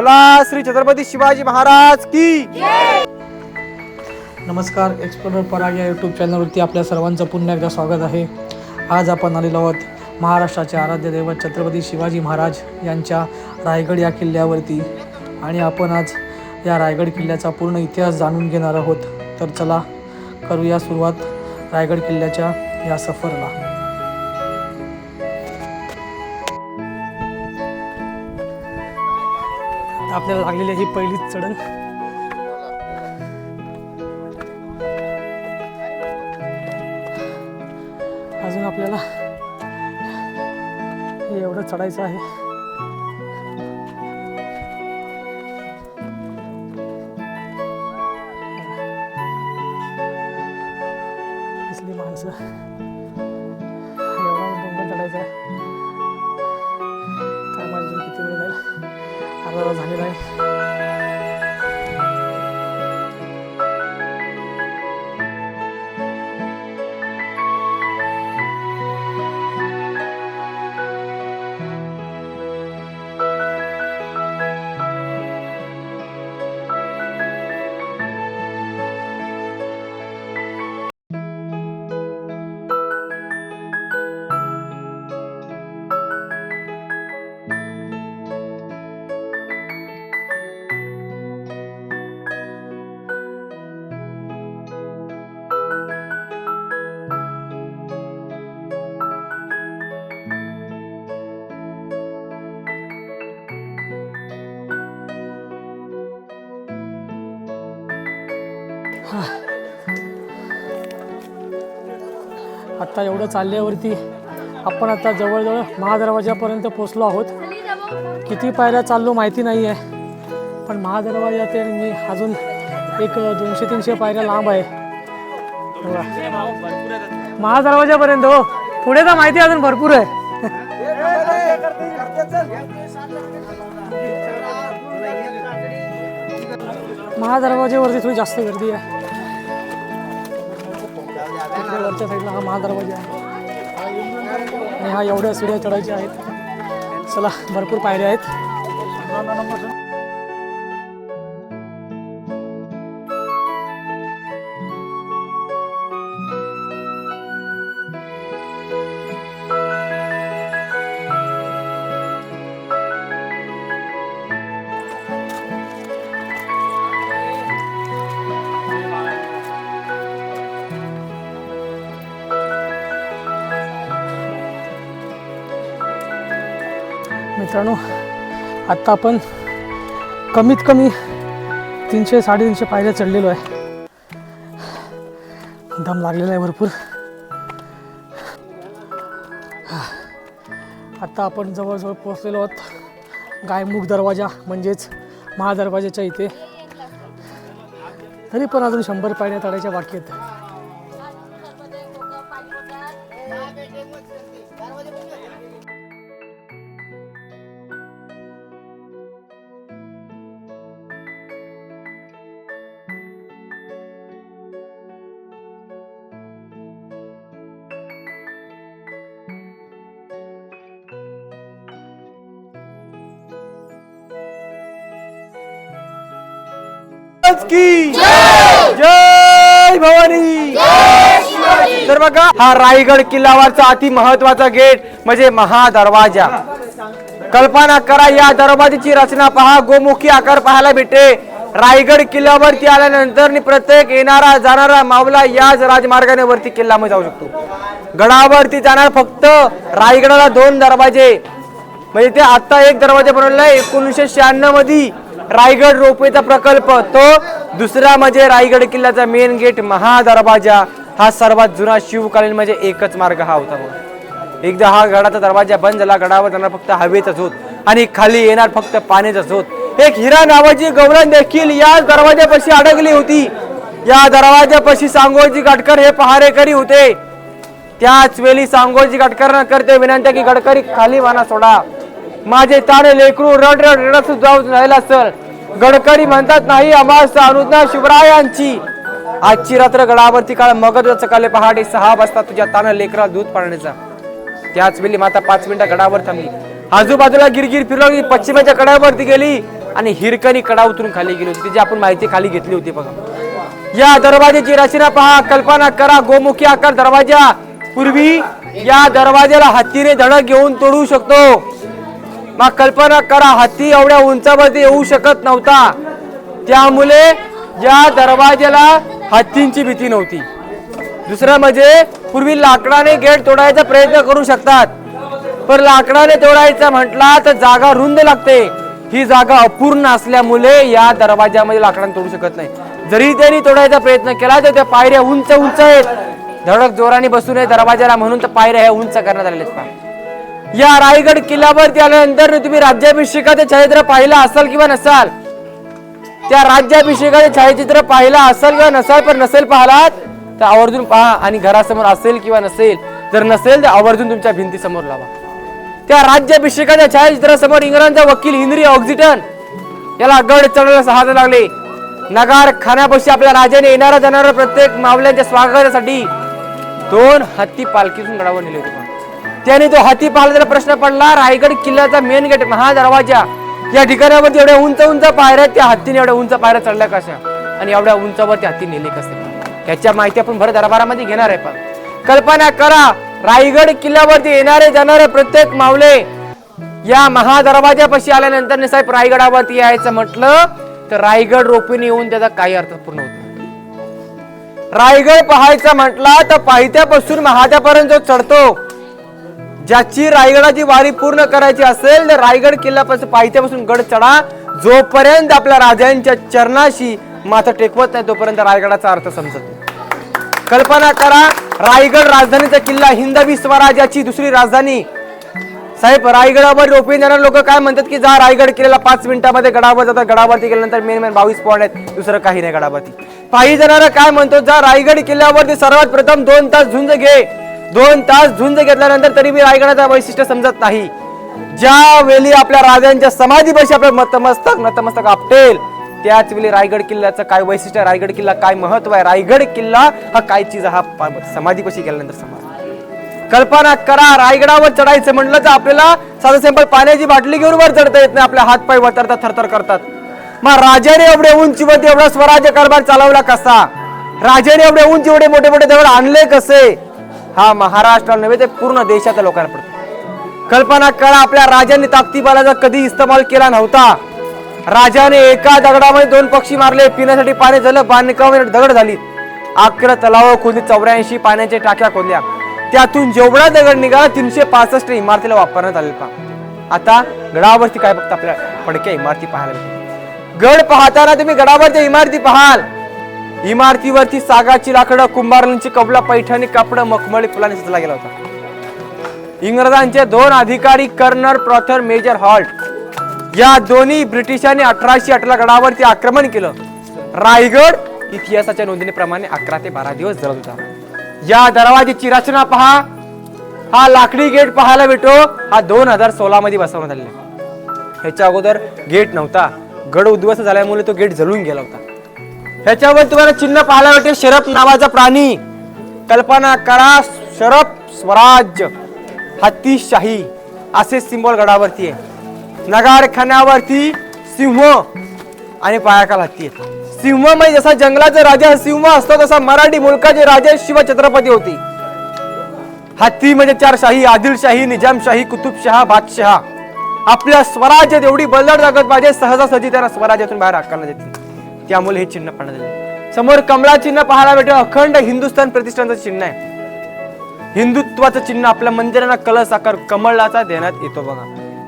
बोला श्री छत्रपती शिवाजी महाराज की. नमस्कार एक्सप्लोरर पराग या यूट्यूब चॅनलवरती आपल्या सर्वांचं पुन्हा एकदा स्वागत आहे. आज आपण आलेलो आहोत महाराष्ट्राचे आराध्य दैवत छत्रपती शिवाजी महाराज यांच्या रायगड या किल्ल्यावरती. आणि आपण आज या रायगड किल्ल्याचा पूर्ण इतिहास जाणून घेणार आहोत. तर चला करूया सुरुवात रायगड किल्ल्याच्या या सफरला. आपल्याला लागलेली ही पहिलीच चढण. अजून आपल्याला हे एवढं चढायचं आहे. आत्ता एवढं चालल्यावरती आपण आता जवळजवळ महादरवाजापर्यंत पोचलो आहोत. किती पायऱ्या चाललो माहिती नाही आहे. पण महादरवाजा ते मी अजून एक दोनशे तीनशे पायऱ्या लांब आहे. महादरवाजापर्यंत हो. पुढे तर माहिती अजून भरपूर आहे. महादरवाजेवरती थोडी जास्त गर्दी आहे. वरच्या साईडला हा महादरवाजा आहे. आणि हा एवढ्या सिड्या चढायच्या आहेत. चला भरपूर पायऱ्या आहेत. मित्रांनो आत्ता आपण कमीत कमी तीनशे साडेतीनशे पायऱ्या चढलेलो आहे. दम लागलेला आहे भरपूर. आत्ता आपण जवळजवळ पोहोचलेलो आहोत गायमुख दरवाजा म्हणजेच महादरवाजाच्या इथे. तरी पण अजून शंभर पायऱ्या चढायच्या बाकी आहेत. की जय भवानी. तर बघा हा रायगड किल्ल्यावरचा अति महत्त्वाचा गेट म्हणजे महादरवाजा. कल्पना करा या दरवाजाची रचना पहा गोमुखी आकार पाहायला भेटे रायगड किल्ल्यावरती आल्यानंतर प्रत्येक येणारा जाणारा मावला याच राजमार्गाने वरती किल्ल्यामध्ये जाऊ शकतो. गडावरती जाणार फक्त रायगडाला दोन दरवाजे. म्हणजे ते आता एक दरवाजा बनवलेला एकोणीसशे शहाण्णवमध्ये रायगड रोपवेचा प्रकल्प. तो दुसरा म्हणजे रायगड किल्ल्याचा मेन गेट महादरवाजा. हा सर्वात जुना शिवकालीन म्हणजे एकच मार्ग हा होता बघा. एकदा हा गडाचा दरवाजा बंद झाला गडावर जाणार फक्त हवेचाच होत आणि खाली येणार फक्त पाण्याचाच होत एक हिरा नावाची गौरण देखील या दरवाजापाशी अडकली होती. या दरवाजापाशी सांगोजी गडकर हे पहारेकरी होते. त्याच वेळी सांगोजी गडकरांना करते विनंती की गडकरी खाली वाना सोडा. माझे ताणे लेकरू रड रड रडत जाऊ राहिला सर. गडकरी म्हणतात नाही अमास अनुज्ञा शिवरायांची. आजची रात्र गडावरती काळ मगध सकाळी पहाटे सहा वाजता तुझ्या ताना लेकरा दूध पाळण्याचा त्याच वेळी माता पाच मिनिटं गडावर थांबली. आजूबाजूला गिरगिर फिरवली पश्चिमेच्या कडावरती गेली आणि हिरकणी कडा उतरून खाली गेली होती. तिची आपण माहिती खाली घेतली होती बघा. या दरवाजाची रचना पहा. कल्पना करा गोमुखी आकार दरवाजा. पूर्वी या दरवाजाला हत्तीने धडक घेऊन तोडू शकतो. मग कल्पना करा हत्ती एवढ्या उंचामध्ये येऊ शकत नव्हता. त्यामुळे या दरवाज्याला हत्तींची भीती नव्हती. दुसरं म्हणजे पूर्वी लाकडाने गेट तोडायचा प्रयत्न करू शकतात. पण लाकडाने तोडायचं म्हटला तर जागा रुंद लागते. ही जागा अपूर्ण असल्यामुळे या दरवाज्यामध्ये लाकडाने तोडू शकत नाही. जरी त्यांनी तोडायचा प्रयत्न केला तर त्या पायऱ्या उंच उंच आहेत. धडक जोराने बसू नये दरवाजाला म्हणून तर पायऱ्या ह्या उंच करण्यात आलेल्या आहेत. या रायगड किल्ल्यावरती आल्यानंतर तुम्ही राज्याभिषेकाचे छायाचित्र पाहिलं असाल किंवा नसाल? त्या राज्याभिषेकाचे छायाचित्र पाहिलं असाल किंवा नसाल पण नसेल पाहलात तर आवर्जून पहा आणि घरासमोर असेल किंवा नसेल. जर नसेल तर आवर्जून तुमच्या भिंतीसमोर लावा. त्या राज्याभिषेकाच्या छायाचित्रासमोर इंग्रजांचा वकील हेनरी ऑक्झिटन याला गड चढवण्यास हात लागले. नगार खाण्यापाशी आपल्या राजाने येणारा जाणारा प्रत्येक मावल्यांच्या स्वागतासाठी दोन हत्ती पालखीतून गडावर नेले होते. त्याने तो हाती पाहिला प्रश्न पडला. रायगड किल्ल्याचा मेन गेट महा दरवाजा या ठिकाणावरती एवढ्या उंच उंच पायऱ्या त्या हत्तीने एवढ्या उंच पायऱ्या चढल्या कशा? आणि एवढ्या उंचावरती हत्ती नेले कसे? याच्या माहिती आपण भर दरबारामध्ये घेणार आहे पण. कल्पना करा रायगड किल्ल्यावरती येणारे जाणारे प्रत्येक मावले या महादरवाजापाशी आल्यानंतर साहेब रायगडावरती यायचं म्हटलं तर रायगड रोपीने येऊन त्याचा काही अर्थ पूर्ण होत रायगड पाहायचा म्हटला तर पायथ्यापासून महाद्यापर्यंत चढतो ज्याची रायगडाची वारी पूर्ण करायची असेल तर रायगड किल्ल्यापासून पायथ्यापासून गड चढा. जोपर्यंत आपल्या राजांच्या चरणाशी माथं टेकवत नाही तोपर्यंत रायगडाचा अर्थ समजत नाही. कल्पना करा रायगड राजधानीचा किल्ला हिंदवी स्वराज्याची दुसरी राजधानी. साहेब रायगडावर रोपे देणारे लोक काय म्हणतात की जा रायगड किल्ल्याला पाच मिनिटामध्ये गडावर जातात. गडावरती गेल्यानंतर मेन मेन बावीस पॉईंट आहेत दुसरं काही नाही गडावरती. पायी जाणारा काय म्हणतो? जा रायगड किल्ल्यावरती सर्वात प्रथम दोन तास झुंज घे. दोन तास झुंज घेतल्यानंतर तरी मी रायगडाचा वैशिष्ट्य समजत नाही. ज्या वेळी आपल्या राजांच्या समाधीपाशी आपलं नतमस्तक नतमस्तक आपटेल त्याच वेळी रायगड किल्ल्याचं काय वैशिष्ट्य रायगड किल्ला काय महत्त्व आहे? रायगड किल्ला हा काय चीज हा समाधीपाशी गेल्यानंतर समाज. कल्पना करा रायगडावर चढायचं म्हटलं तर आपल्याला साधं सिंपल पाण्याची बाटली घेऊन वर चढता येत नाही आपल्या हात पाय वतरतात थरथर करतात. मग राजाने एवढे उंचीवरती एवढा स्वराज्य कारभार चालवला कसा? राजाने एवढे उंच एवढे मोठे मोठे दगड आणले कसे? हा महाराष्ट्र नव्हे ते पूर्ण देशाच्या लोकांना पडतो. कल्पना करा आपल्या राजाने ताकदीबालाचा कधी इस्तेमाल केला नव्हता. राजाने एका दगडामध्ये दोन पक्षी मारले पिण्यासाठी पाणी झालं बांधकाम दगड झाली. अकरा तलाव खोदली चौऱ्याऐंशी पाण्याच्या टाक्या खोदल्या. त्यातून जेवढा दगड निघाला तीनशे पासष्ट इमारतीला वापरण्यात आले पहा. आता गडावरती काय बघता आपल्या पडक्या इमारती पाहायला गड पाहताना तुम्ही गडावरच्या इमारती पाहाल. इमारतीवरती सागाची लाकडं कुंभारांची कबला पैठणी कपडं मखमळी फुलाने सजला गेला होता. इंग्रजांचे दोन अधिकारी कर्नल प्रॉथर मेजर हॉल्ट या दोन्ही ब्रिटिशांनी अठराशे अठरा गडावरती आक्रमण केलं. रायगड इतिहासाच्या नोंदणीप्रमाणे अकरा ते बारा दिवस जळत होता. या दरवाजेची रचना पहा. हा लाकडी गेट पाहायला भेटो. हा दोन हजार सोळा मध्ये बसवण्यात आलेला ह्याच्या अगोदर गेट नव्हता. गड उद्ध्वस्त झाल्यामुळे तो गेट जळून गेला होता. ह्याच्यावर तुम्हाला चिन्ह पाहायला भेटेल शरप नावाचा प्राणी. कल्पना करा शरप स्वराज्य हत्तीशाही असे सिंबॉल गडावरती आहे. नगारखान्यावरती सिंह आणि पायाकाल हत्ती आहे सिंह म्हणजे जसा जंगलाचा राजा सिंह असतो तसा मराठी मुलकाचे राजे शिव छत्रपती होती. हत्ती म्हणजे चार शाही आदिलशाही निजामशाही कुतुबशहा बादशहा. आपल्या स्वराज्यात एवढी बलदार ताकद पाहिजे सहजासहजी त्यांना स्वराज्यातून बाहेर हाकलण्यात देतील. त्यामुळे हे चिन्ह पाहण्यात आले. समोर कमळा चिन्ह पाहायला भेटेल. अखंड हिंदुस्थान प्रतिष्ठानचं चिन्ह आहे. हिंदुत्वाचं चिन्ह आपल्या मंदिरांना कलश आकार कमळाचा देण्यात येतो बघा.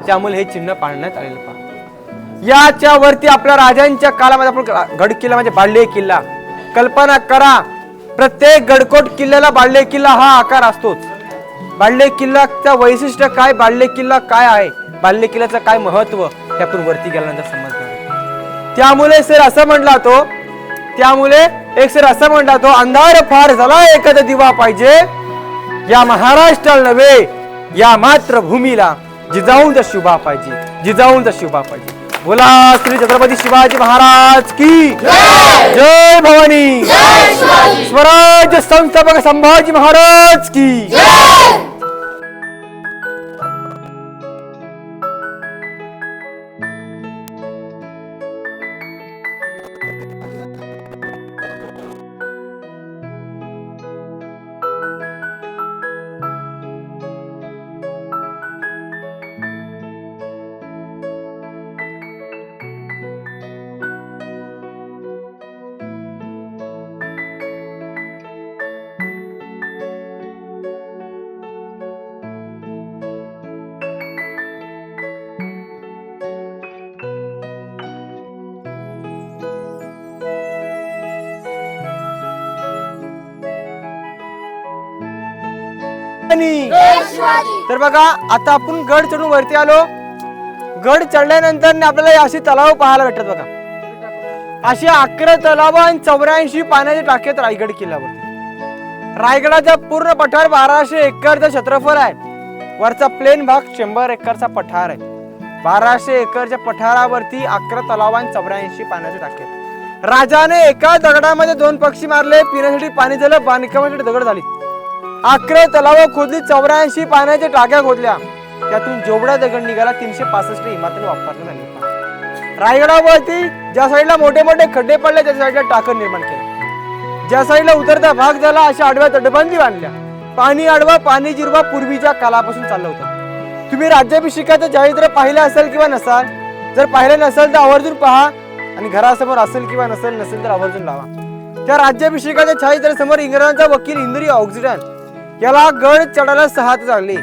त्यामुळे हे चिन्ह पाळण्यात आलेलं पहा. याच्या वरती आपल्या राजांच्या काळामध्ये आपण गड किल्ला म्हणजे बाळले किल्ला. कल्पना करा प्रत्येक गडकोट किल्ल्याला बाळले किल्ला हा आकार असतोच. बाळले किल्लाचं वैशिष्ट्य काय? बाळले किल्ला काय आहे? बाळले किल्ल्याचं काय महत्त्व? हे आपण वरती गेल्यानंतर समजा त्यामुळे सर असं म्हणला तो त्यामुळे एक सर असं म्हणला तो अंधार फार झाला एखादा दिवा पाहिजे. या महाराष्ट्राला नव्हे या मातृभूमीला जिजाऊंचा शुभा पाहिजे जिजाऊंचा शुभा पाहिजे. बोला श्री छत्रपती शिवाजी महाराज की जय भवानी. स्वराज्य संस्थापक संभाजी महाराज की आणि तर बघा आता आपण गड चढून वरती आलो. गड चढल्यानंतर आपल्याला अशी तलाव पाहायला भेटतात बघा. अशी अकरा तलाव आणि चौऱ्याऐंशी पाण्याचे टाकेत रायगड किल्ल्यावरती. रायगडाचा पूर्ण पठार बाराशे एकरचं क्षेत्रफळ आहे. वरचा प्लेन भाग शंभर एकरचा पठार आहे. बाराशे एकरच्या पठारावरती अकरा तलाव आणि चौऱ्याऐंशी पाण्याचे टाकेत राजाने एका दगडामध्ये दोन पक्षी मारले. पिण्यासाठी पाणी झालं बांधकामासाठी दगड झाली. अकरा तलाव खोदली चौऱ्याऐंशी पाण्याच्या टाक्या खोदल्या. त्यातून जेवढा दगड निघाला तीनशे पासष्ट इमारतीने वापरण्यात आली. रायगडावरती ज्या साईडला मोठे मोठे खड्डे पडले त्या साईडला टाकं निर्माण केलं. ज्या साईडला उतरता भाग झाला अशा आडव्या तटबंदी बांधल्या. पाणी आडवा पाणी जिरवा पूर्वीच्या कालापासून चाललं होतं. तुम्ही राज्याभिषेकाचं जाहीर पाहिलं असेल किंवा नसाल जर पाहिलं नसेल तर आवर्जून पहा आणि घरासमोर असेल किंवा नसेल नसेल तर आवर्जून लावा. त्या राज्याभिषेकाच्या छायाचित्रासमोर इंग्रजांचा वकील इंद्री ऑक्सिडन याला गड चढायला सहा लागले.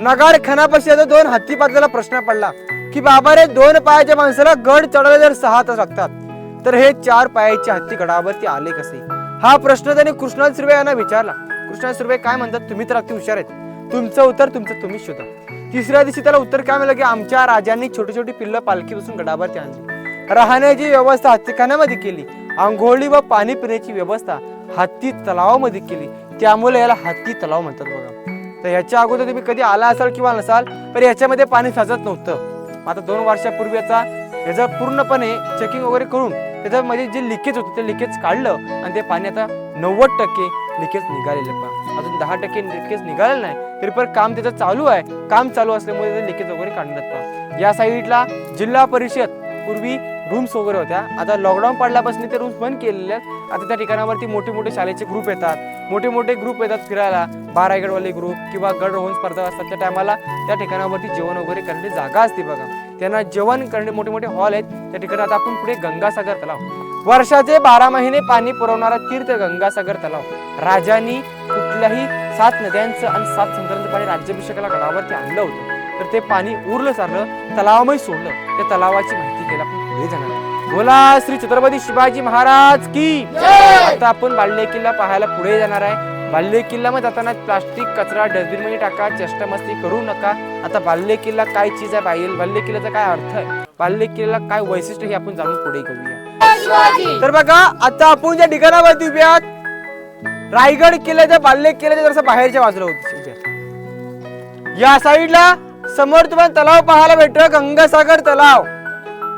नगार खानापाशी दोन हत्ती पातळीला प्रश्न पडला की बाबा रे दोन पायाच्या माणसाला गड चढायला जर सहा तास लागतात तर हे चार पायाचे हत्ती गडावरती आले कसे? हा प्रश्न त्याने कृष्णा सुर्वे यांना विचारला. कृष्णा सुर्वे काय म्हणतात? तुम्ही तर अगदी हुशार आहेत. तुमचं उत्तर तुमचं तुम्हीच शोधा. तिसऱ्या दिवशी त्याला उत्तर काय मिळालं की आमच्या राजांनी छोटी छोटी पिल्लं पालखीपासून गडावरती आणली. राहण्याची व्यवस्था हत्तीखान्यामध्ये केली. आंघोळी व पाणी पिण्याची व्यवस्था हत्ती तलावामध्ये केली. त्यामुळे याला हत्ती तलाव म्हणतात बघा. तर याच्या अगोदर तुम्ही कधी आला असाल किंवा नसाल तर याच्यामध्ये पाणी साचत नव्हतं. आता दोन वर्षापूर्वी याचा याचं पूर्णपणे चेकिंग वगैरे करून त्याच्यामध्ये जे लिकेज होतं ते लिकेज काढलं आणि ते पाणी आता नव्वद टक्के लिकेज निघालेलं पण अजून दहा टक्के लिकेज निघालेलं नाही तरी पण काम त्याचं चालू आहे. काम चालू असल्यामुळे ते लिकेज वगैरे काढण्यात पहा. या साईडला जिल्हा परिषद पूर्वी रूम्स वगैरे होत्या. आता लॉकडाऊन पडल्यापासून ते रूम्स बंद केलेले आहेत. आता त्या ठिकाणावरती मोठे मोठे शाळेचे ग्रुप येतात. मोठे मोठे ग्रुप येतात फिरायला. बारागडवाले ग्रुप किंवा गड रोहन स्पर्धा असतात. त्या टायमाला त्या ठिकाणावरती जेवण वगैरे करण्याची जागा असते बघा. त्यांना जेवण करणे मोठे मोठे हॉल आहेत. त्या ठिकाणी आता आपण पुढे गंगासागर तलाव. वर्षाचे बारा महिने पाणी पुरवणारा तीर्थ गंगासागर तलाव. राजांनी कुठल्याही सात नद्यांचं आणि सात समुद्रांचं पाणी राज्याभिषेकाला गडावरती आणलं होतं. तर ते पाणी उरलं सारलं तलावामध्ये सोडलं. त्या तलावाची माहिती केलं. पुढे जाणार. बोला श्री छत्रपती शिवाजी महाराज की आता आपण बाल्य किल्ला पाहायला पुढे जाणार आहे. बाल्य किल्ला मध्ये जाताना प्लास्टिक कचरा डस्टबिनमध्ये टाका चेष्टा मस्ती करू नका. आता बाल्य किल्ला काय चीज आहे बाहेर? बाल्य किल्ल्याचा काय अर्थ आहे? बाल्य किल्ल्याला काय वैशिष्ट्य हे आपण जाणून पुढे घेऊया. तर बघा आता आपण ज्या ठिकाणावरती उभे आहात रायगड किल्ल्याच्या बाल्य किल्ल्याच्या जरासं बाहेरच्या बाजूला होती. या साईडला समोर तुम्हाला तलाव पाहायला भेटतो गंगासागर तलाव.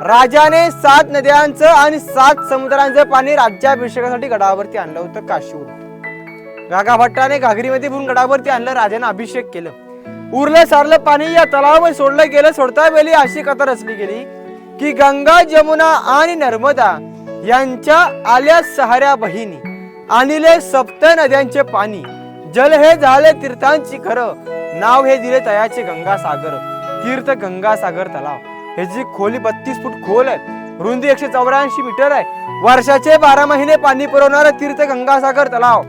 राजाने सात नद्यांचं आणि सात समुद्रांचं पाणी राज्याभिषेकासाठी गडावरती आणलं होतं काशीवरून. गागाभट्टाने घागरीमध्ये भरून गडावरती आणलं राजाने अभिषेक केलं. उरलं सारलं पाणी या तलावामध्ये सोडलं गेलं सोडता वेळी अशी कथा रचली गेली की गंगा जमुना आणि नर्मदा यांच्या आल्या सहाऱ्या बहिणी आणले सप्त नद्यांचे पाणी. जल हे झाले तीर्थांची खरं नाव हे दिले तयाचे गंगासागर तीर्थ गंगासागर तलाव. ह्याची खोली बत्तीस फूट खोल आहे रुंदी एकशे चौऱ्याऐंशी मीटर आहे. वर्षाचे बारा महिने पाणी पुरवणारा तीर्थ गंगासागर तलाव.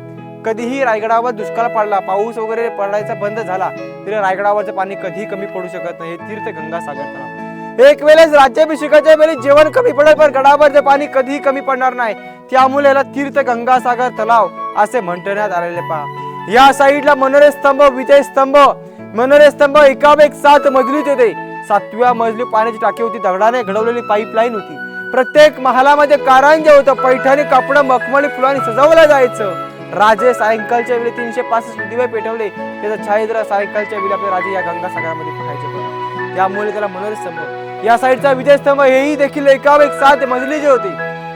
कधीही रायगडावर दुष्काळ पडला पाऊस वगैरे पडायचा बंद झाला तरी रायगडावरचं पाणी कधीही कमी पडू शकत नाही हे तीर्थ गंगासागर तलाव. एक वेळेस राज्याभिषेकाच्या वेळी जेवण कमी पडेल पण गडावरचं पाणी कधीही कमी पडणार नाही. त्यामुळे याला तीर्थ गंगासागर तलाव असे म्हणण्यात आलेले पहा. या साईडला मनोरे स्तंभ विजय स्तंभ मनोरे स्तंभ एकावेक सात मजलीचे होते सातव्या मजली पाण्याची टाकी होती. दगडाने घडवलेली पाईपलाईन होती. प्रत्येक महालामध्ये कारंजे होतं पैठणी कपडं मखमली फुलांनी सजवलं जायचं. राजे सायंकाळच्या वेळी तीनशे पासष्ट दिवे पेटवले. त्याचा छायाचित्र सायंकाळच्या वेळी आपले राजे या गंगासागरामध्ये पाहायचे त्यामुळे त्याला मनोरे स्तंभ या साईडचा विजय स्तंभ हेही देखील एकावर एक सात मजलीचे होती.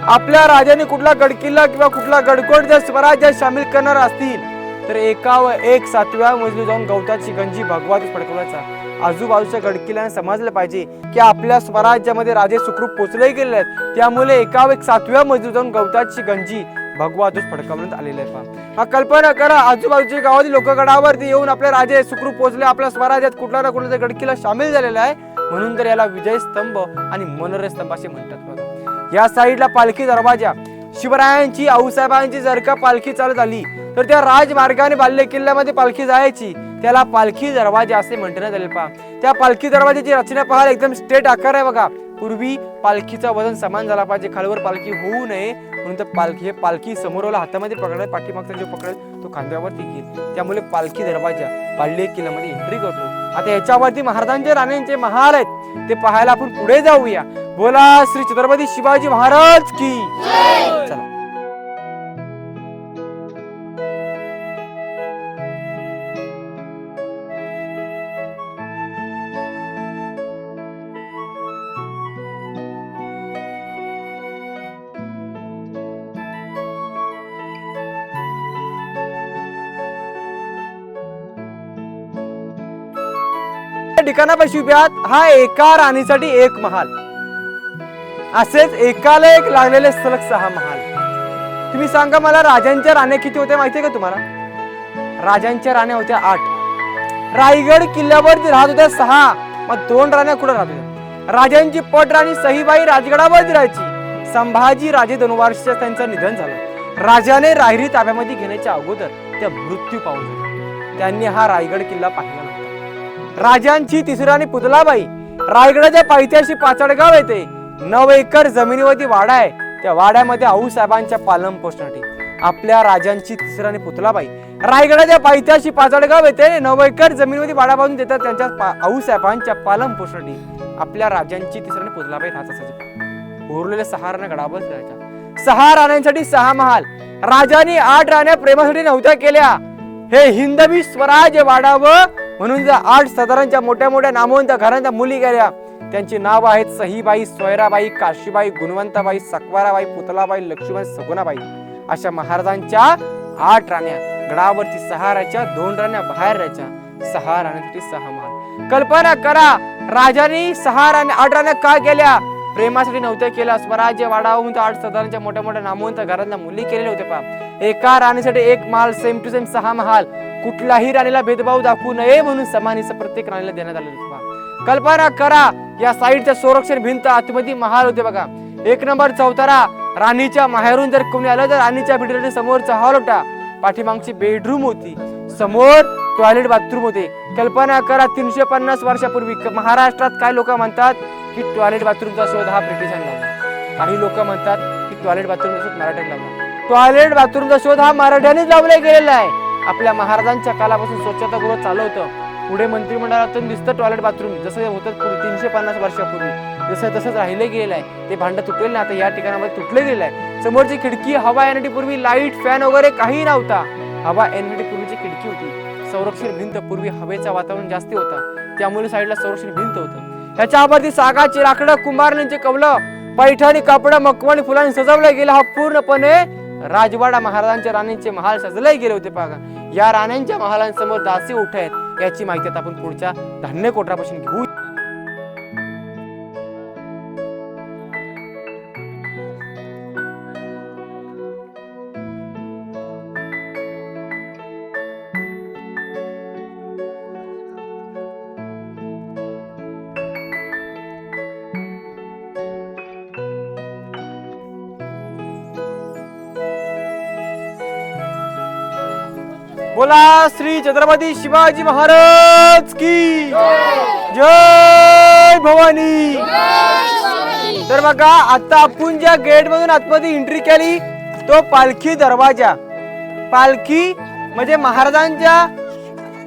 आपल्या राजाने कुठला गडकिल्ला किंवा कुठला गडकोट जर स्वराज्यात सामील करणार असतील तर एकावर एक सातव्या मजली जाऊन गवताची गंजी भगवातच फडकवायचा आजूबाजूच्या गडकिल्यांना समजलं पाहिजे की आपल्या स्वराज्यामध्ये राजे सुखरूप पोचले गेले आहेत. त्यामुळे एका एक सातव्या मजली जाऊन गवताची गंजी भगवातच फडकावण्यात आलेले आहे. हा कल्पना करा आजूबाजूच्या गावातील लोक गडावरती येऊन आपले राजे सुखरूप पोहोचले आपल्या स्वराज्यात कुठला ना कुठला गडकिला गडकिल्ला सामील झालेला आहे. म्हणून तर याला विजय स्तंभ आणि मनोरय स्तंभ असे म्हणतात बघा. या साईडला पालखी दरवाजा. शिवरायांची आऊसाहेबांची जर का पालखी चालत आली तर त्या राजमार्गाने बाल्य किल्ल्यामध्ये पालखी जायची. त्याला पालखी दरवाजा असे म्हणण्यात आले पहा त्या पालखी दरवाजाची रचना पाहाल एकदम स्ट्रेट आकार आहे बघा. पूर्वी पालखीचा वजन समान झाला पाहिजे. खालवर पालखी होऊ नये. म्हणून तर पालखी हे पालखी समोरला हातामध्ये पकडत पाठीमागचा जो पकडत तो खांद्यावरती घेईल. त्यामुळे पालखी दरवाजा बाल्य किल्ल्यामध्ये एंट्री करतो. आता याच्यावरती महाराजांचे राणेंचे महाल आहेत. ते पाहायला आपण पुढे जाऊया. बोला श्री छत्रपती शिवाजी महाराज की चला. या ठिकाणापाशी उभ्यात हा एका राणीसाठी एक महाल. असेच एकाला एक लागलेले सलग सहा महाल. तुम्ही सांगा मला राजांच्या राण्या किती होत्या माहितीये का तुम्हाला? राजांच्या राण्या होत्या आठ. रायगड किल्ल्यावरती राहत होत्या सहा मग दोन राण्या कुठं राहत होत्या? राजांची पट राणी सहीबाई राजगडावरती राहायची. संभाजी राजे दोन त्यांचं निधन झालं. राजाने रायरी ताब्यामध्ये घेण्याच्या अगोदर त्या मृत्यू पावले त्यांनी हा रायगड किल्ला पाहिला राजांची तिसऱ्याने पुतलाबाई. रायगडाच्या पायथ्याशी पाचडगाव येते. नऊ एकर जमिनीवरती वाडा आहे. त्या वाड्यामध्ये आऊसाहेबांच्या पालन पोषणासाठी. आपल्या राजांची तिसरी पुतलाबाई. रायगडाच्या पायथ्याशी पाचडगाव येते. नऊ एकर जमिनीवरती वाडा बांधून देतात त्यांच्या आऊसाहेबांच्या पालन पोषणासाठी. आपल्या राजांची तिसऱ्याने पुतलाबाई राहत असायची उरलेल्या सहा राण्या गडावर राहायच्या सहा राण्यांसाठी सहा महाल. राजांनी आठ राण्या प्रेमासाठी नव्हत्या केल्या. हे हिंदवी स्वराज्य वाडावं म्हणून ज्या आठ सदरांच्या मोठ्या मोठ्या नामवंत घरांच्या मुली गेल्या त्यांची नाव आहेत सहीबाई सोयराबाई काशीबाई गुणवंताबाई सकवाराबाई पुतलाबाई लक्ष्मीबाई सगुणाबाई. अशा महाराजांच्या आठ राण्या. गडावरती सहा राच्या दोन राण्या बाहेर राहायच्या सहा राण्यासाठी सहा महाल. कल्पना करा राजांनी सहा राण्या आठ राण्या का केल्या? प्रेमासाठी नव्हत्या केल्या स्वराज्य वाढावून आठ सदरांच्या मोठ्या मोठ्या नामवंत घरातल्या मुली केलेल्या होत्या पहा. एका राणीसाठी एक महाल सेम टू सेम सहा महाल. कुठलाही राणीला भेदभाव दाखवू नये म्हणून समानीचं प्रत्येक राणीला देण्यात आलेलं होतं पहा. कल्पना करा या साईडच्या संरक्षण भिंत आतमध्ये महाल होते बघा. एक नंबर चौतारा राणीच्या माहेरून जर कोणी आलं तर राणीच्या भिडीला समोरचा हॉल होता. पाठीमागची बेडरूम होती. समोर टॉयलेट बाथरूम होते. कल्पना करा तीनशे पन्नास वर्षापूर्वी महाराष्ट्रात काय लोक म्हणतात की टॉयलेट बाथरूमचा शोध हा ब्रिटिशांनी लावला. काही लोक म्हणतात की टॉयलेट बाथरूमचा शोध मराठ्यांनी लावला. टॉयलेट बाथरूमचा शोध हा मराठ्यांनीच लावला गेलेला आहे. आपल्या महाराजांच्या कालापासून स्वच्छतागृह चालू होतं. पुढे मंत्रिमंडळातून दिसतं टॉयलेट बाथरूम. जसं होतं पूर्वी तीनशे पन्नास वर्षापूर्वी. जसं तसंच राहिले गेलेलं आहे ते भांडं तुटलेलं नाही आता या ठिकाणामध्ये तुटलं गेलं आहे समोरची खिडकी हवा येण्यासाठी पूर्वी लाइट फॅन वगैरे काही नव्हता. हवा येण्यासाठी पूर्वीची खिडकी होती. संरक्षण भिंत पूर्वी हवेचा वातावरण जास्ती होता. त्यामुळे साईडला संरक्षण भिंत होतं. ह्याच्यावरती सागाची राखडं कुंभारण्यांचे कवलं पैठणी कापड मकवाणी फुलांनी सजवलं गेलं. हा पूर्णपणे राजवाडा महाराजांच्या राणींचे महाल सजले गेले होते बघा या राण्यांच्या महालांसमोर दासी उठ आहेत याची माहिती आता आपण पुढच्या धान्य कोटरापासून घेऊ. श्री छत्रपती शिवाजी महाराज की जय भवानी. तर बघा आता आपण ज्या गेट मधून आतमध्ये एंट्री केली तो पालखी दरवाजा. पालखी म्हणजे महाराजांच्या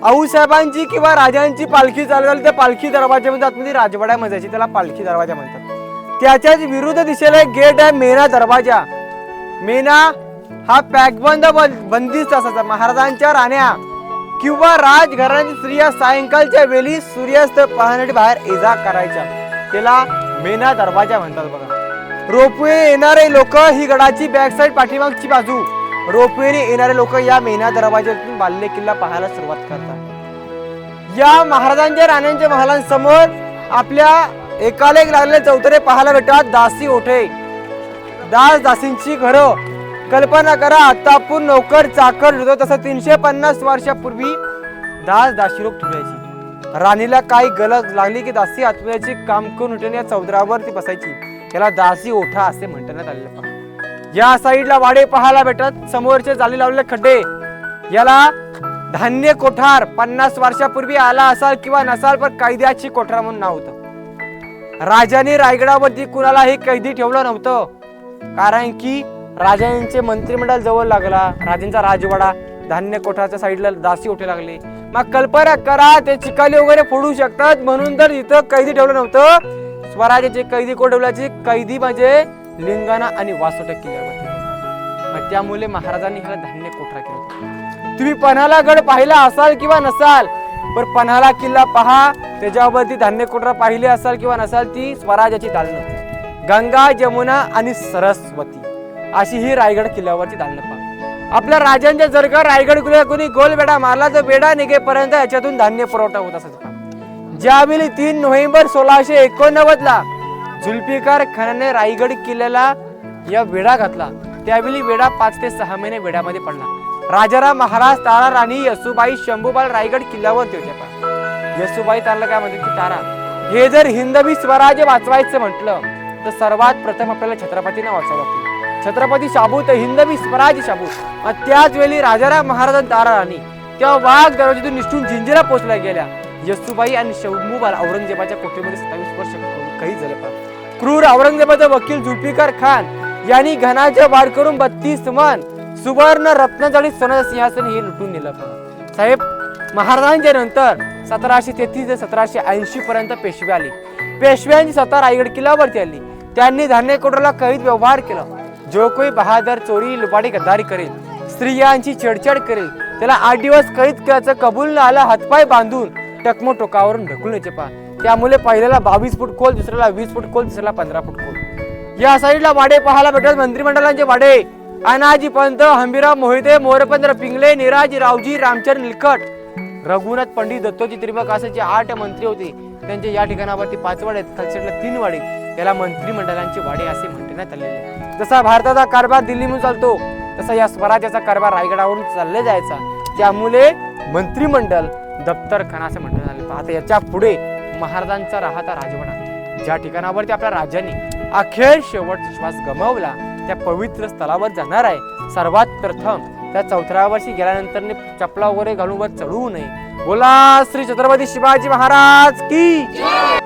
आऊसाहेबांची किंवा राजांची पालखी चालू झाली त्या पालखी दरवाजामध्ये आतमध्ये राजवाड्यामध्ये मजायची त्याला पालखी दरवाजा म्हणतात. त्याच्याच विरुद्ध दिशेला एक गेट आहे मेना दरवाजा. मेना हा पॅकबंद बंदिस्त असायचा. महाराजांच्या राण्या किंवा राजघराण्याची स्त्रिया सायंकाळच्या वेळी सूर्यास्त पाहण्यासाठी बाहेर इजा करायच्या. त्याला मेना दरवाजा म्हणतात बघा. रोपवे येणारे लोक ही गडाची बॅक साईड पाठीमागची बाजू. रोपवेने येणारे लोक या मेना दरवाज्यातून बाल्य किल्ला पाहायला सुरुवात करतात. या महाराजांच्या राण्यांच्या महालांसमोर आपल्या एकाला एक लागलेले चौतरे पाहायला भेटतात दासी ओठे. दास दासींची घरं कल्पना करा आता आपण नोकर चाकर होतो तसं तीनशे पन्नास वर्षापूर्वी दास दाशीरोग ठेवायची राणीला काही गलत लागली की दासी आत्म्याची काम करून उठून या चौदरावर ती बसायची. याला दासी ओठा असे म्हणण्यात आलेलं पहा. या साईडला वाडे पाहायला भेटत समोरचे जाली लावलेले खड्डे. याला धान्य कोठार पन्नास वर्षापूर्वी आला असाल किंवा नसाल पण कैद्याची कोठार म्हणून नाव होतं. राजाने रायगडावरती कुणालाही कैदी ठेवलं नव्हतं. कारण की राजांचे मंत्रिमंडळ जवळ लागला. राजांचा राजवाडा धान्य कोठाच्या साईडला दासी उठे लागले. मग कल्पना करा ते चिकाली वगैरे फोडू शकतात. म्हणून तर इथं कैदी ठेवलं नव्हतं. स्वराज्याचे कैदी कोठवल्याचे कैदी म्हणजे लिंगाणा आणि वासोटक किल्ल्यावर मग त्यामुळे महाराजांनी ह्याला धान्य कोठरा केला तुम्ही पन्हाला गड पाहिला असाल किंवा नसाल पण पन्हाला किल्ला पहा. त्याच्यावरती धान्य कोठरा पाहिले असाल किंवा नसाल ती स्वराज्याची दालन. गंगा जमुना आणि सरस्वती. अशी ही रायगड किल्ल्यावरची धान्यपा आपल्या राजांच्या जर का रायगड किल्ल्या कोणी गोल बेडा मारला तर बेडा निघेपर्यंत याच्यातून धान्य पुरवठा होत असायचा. ज्यावेळी तीन नोव्हेंबर सोळाशे एकोणनव्वद ला जुल्फिकार खानाने रायगड किल्ल्याला या वेढा घातला त्यावेळी वेढा पाच ते सहा महिने वेढ्यामध्ये पडला. राजाराम महाराज तारा राणी यसुबाई शंभूबाल रायगड किल्ल्यावरती होत्या पहा. यसुबाई तारला काय म्हणते की तारा हे जर हिंदवी स्वराज्य वाचवायचं म्हटलं तर सर्वात प्रथम आपल्याला छत्रपतींना वाचवावं लागतील छत्रपती शाबू तर हिंदवी स्वराज शाबू त्याच वेळी राजाराम महाराज तारा राणी. त्या वाघ दरवाजातून निष्ठून जिंजिरा पोहोचल्या गेल्या. यसुबाई आणि शंभूबाल औरंगजेबाच्या कोठेमध्ये सत्तावीस वर्ष काही झालं. क्रूर औरंगजेबाचा वकील जुल्फिकार खान यांनी घनाच्या वाढ करून बत्तीस मन सुवर्ण रत्नजडित सोन्याचं सिंहासन हे लुटून नेलं. साहेब महाराजांच्या नंतर सतराशे तेहतीस ते सतराशे ऐंशी पर्यंत पेशवे आले. पेशव्यांची सत्ता रायगड किल्ल्यावरती आली. त्यांनी धान्य कोटरला कैद व्यवहार केला. जो कोई बहादर चोरी लुपाटी गद्दारी करेल स्त्रियांची छेडछाड करेल त्याला आठ दिवस कैद करायचं कबूल न आला हातपाय बांधून टकमो टोकावरून ढकलण्याचे यायचे पहा त्यामुळे पहिल्याला बावीस फूट खोल दुसऱ्याला वीस फूट खोल दुसऱ्याला पंधरा फूट खोल. या साईडला वाडे पाहायला भेटत मंत्रिमंडळांचे वाडे. अनाजी पंत हंबीराव मोहिते मोरपंद्र पिंगले निराज रावजी रामचंद्र निलकट. रघुनाथ पंडित दत्तोजी त्रिभक असे आठ मंत्री होते त्यांचे या ठिकाणावरती पाच वाडे आहेत, खालच्या तीन वाडे. याला मंत्रिमंडळांचे वाडे असे म्हणतात. म्हणण्यात आलेले. आहे. जसा भारताचा कारभार दिल्लीमधून चालतो तसा या स्वराज्याचा कारभार रायगडावरून चालले जायचा. त्यामुळे मंत्रिमंडळ दप्तरखाना असे म्हणण्यात आता याच्यापुढे महाराजांचा राहता राजवाडा. ज्या ठिकाणावरती आपल्या राजांनी अखेर शेवटचा श्वास गमावला त्या पवित्र स्थळावर जाणार आहे. सर्वात प्रथम त्या चौथऱ्या वर्षी गेल्यानंतर चपला वगैरे घालून वर चढू नये. बोला श्री छत्रपती शिवाजी महाराज की